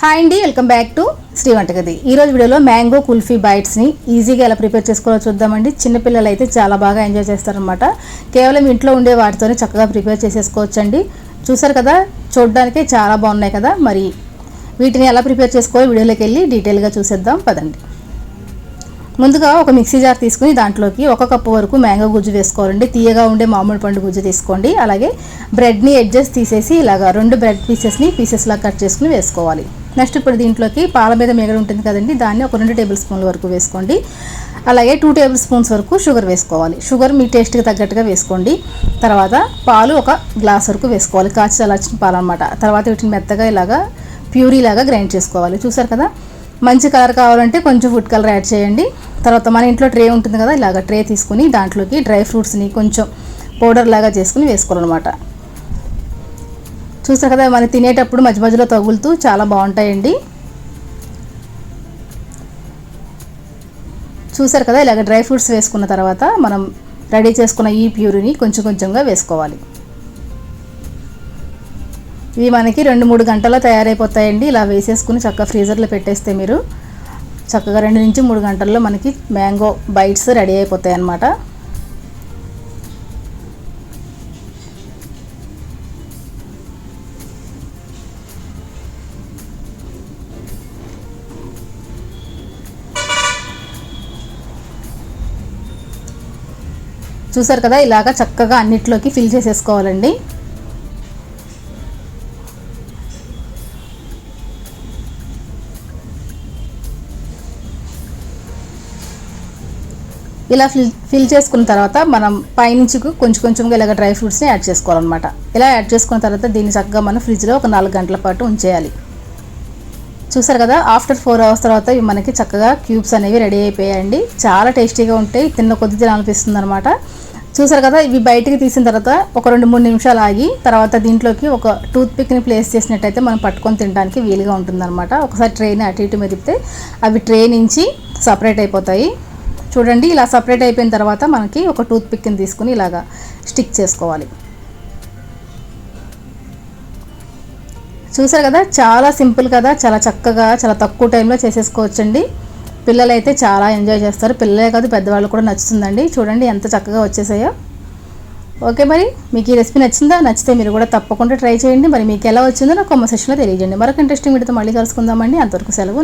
Hi అండి welcome back to Shri వంటగది. ఈరోజు వీడియోలో మ్యాంగో కుల్ఫీ బైట్స్ని ఈజీగా ఎలా ప్రిపేర్ చేసుకోవాలో చూద్దామండి. చిన్నపిల్లలు అయితే చాలా బాగా ఎంజాయ్ చేస్తారనమాట కేవలం ఇంట్లో ఉండే వాటితోనే చక్కగా ప్రిపేర్ చేసేసుకోవచ్చండి. చూసారు కదా చూడడానికే చాలా బాగున్నాయి కదా మరి వీటిని ఎలా ప్రిపేర్ చేసుకోవాలో వీడియోలోకి వెళ్ళి డీటెయిల్గా చూసేద్దాం పదండి. ముందుగా ఒక మిక్సీ జార్ తీసుకుని దాంట్లోకి ఒక కప్పు వరకు మ్యాంగో గుజ్జు వేసుకోవాలండి. తీయగా ఉండే మామిడి పండు గుజ్జు తీసుకోండి. అలాగే బ్రెడ్ని ఎడ్జెస్ తీసేసి ఇలాగా రెండు బ్రెడ్ పీసెస్ని పీసెస్లా కట్ చేసుకుని వేసుకోవాలి. నెక్స్ట్ ఇప్పుడు దీంట్లోకి పాల మీద మేగడు ఉంటుంది కదండి దాన్ని ఒక రెండు టేబుల్ స్పూన్ల వరకు వేసుకోండి. అలాగే టూ టేబుల్ స్పూన్స్ వరకు షుగర్ వేసుకోవాలి. షుగర్ మీ టేస్ట్కి తగ్గట్టుగా వేసుకోండి. తర్వాత పాలు ఒక గ్లాస్ వరకు వేసుకోవాలి. కాచి చల్లార్చిన పాలు అనమాట తర్వాత వీటిని మెత్తగా ఇలాగా ప్యూరీ లాగా గ్రైండ్ చేసుకోవాలి. చూసారు కదా? మంచి కలర్ కావాలంటే కొంచెం ఫుడ్ కలర్ యాడ్ చేయండి. తర్వాత మన ఇంట్లో ట్రే ఉంటుంది కదా ఇలాగ ట్రే తీసుకుని దాంట్లోకి డ్రై ఫ్రూట్స్ని కొంచెం పౌడర్ లాగా చేసుకుని వేసుకోవాలన్నమాట. చూసారు కదా మనం తినేటప్పుడు మధ్య మధ్యలో తగులుతూ చాలా బాగుంటాయండి. చూసారు కదా ఇలాగ డ్రై ఫ్రూట్స్ వేసుకున్న తర్వాత మనం రెడీ చేసుకున్న ఈ ప్యూరిని కొంచెం కొంచెంగా వేసుకోవాలి. ఇవి మనకి రెండు మూడు గంటల్లో తయారైపోతాయండి. ఇలా వేసేసుకుని చక్కగా ఫ్రీజర్లో పెట్టేస్తే మీరు చక్కగా రెండు నుంచి మూడు గంటల్లో మనకి మ్యాంగో బైట్స్ రెడీ అయిపోతాయి అన్నమాట చూసారు కదా ఇలాగ చక్కగా అన్నిట్లోకి ఫిల్ చేసేసుకోవాలండి. ఇలా ఫిల్ ఫిల్ చేసుకున్న తర్వాత మనం పైనుంచి కొంచెం కొంచెంగా ఇలాగ డ్రై ఫ్రూట్స్ని యాడ్ చేసుకోవాలన్నమాట. ఇలా యాడ్ చేసుకున్న తర్వాత దీన్ని చక్కగా మనం ఫ్రిడ్జ్లో ఒక నాలుగు గంటల పాటు ఉంచేయాలి. చూసారు కదా ఆఫ్టర్ ఫోర్ అవర్స్ తర్వాత ఇవి మనకి చక్కగా క్యూబ్స్ అనేవి రెడీ అయిపోయాయండి. చాలా టేస్టీగా ఉంటాయి తిన్న కొద్ది తినాలనిపిస్తుంది అనమాట చూసారు కదా ఇవి బయటికి తీసిన తర్వాత ఒక రెండు మూడు నిమిషాలు ఆగి తర్వాత దీంట్లోకి ఒక టూత్ పిక్ని ప్లేస్ చేసినట్టయితే మనం పట్టుకొని తినడానికి వీలుగా ఉంటుందన్నమాట. ఒకసారి ట్రైన్ అటు ఇటు మెదిపితే అవి ట్రే నుంచి సపరేట్ అయిపోతాయి. చూడండి ఇలా సపరేట్ అయిపోయిన తర్వాత మనకి ఒక టూత్ పిక్ని తీసుకుని ఇలాగా స్టిక్ చేసుకోవాలి. చూసారు కదా చాలా సింపుల్ కదా చాలా చక్కగా చాలా తక్కువ టైంలో చేసేసుకోవచ్చండి. పిల్లలు అయితే చాలా ఎంజాయ్ చేస్తారు. పిల్లలే కాదు పెద్దవాళ్ళు కూడా నచ్చుతుందండి. చూడండి ఎంత చక్కగా వచ్చేసాయో. ఓకే మరి మీకు ఈ రెసిపీ నచ్చిందా? నచ్చితే మీరు కూడా తప్పకుండా ట్రై చేయండి. మరి మీకు ఎలా వచ్చిందో నాకు కామెంట్ సెక్షన్లో తెలియజేయండి. మరొక ఇంట్రెస్టింగ్ వీడియోతో మళ్ళీ కలుసుకుందామండి. అంతవరకు సెలవు.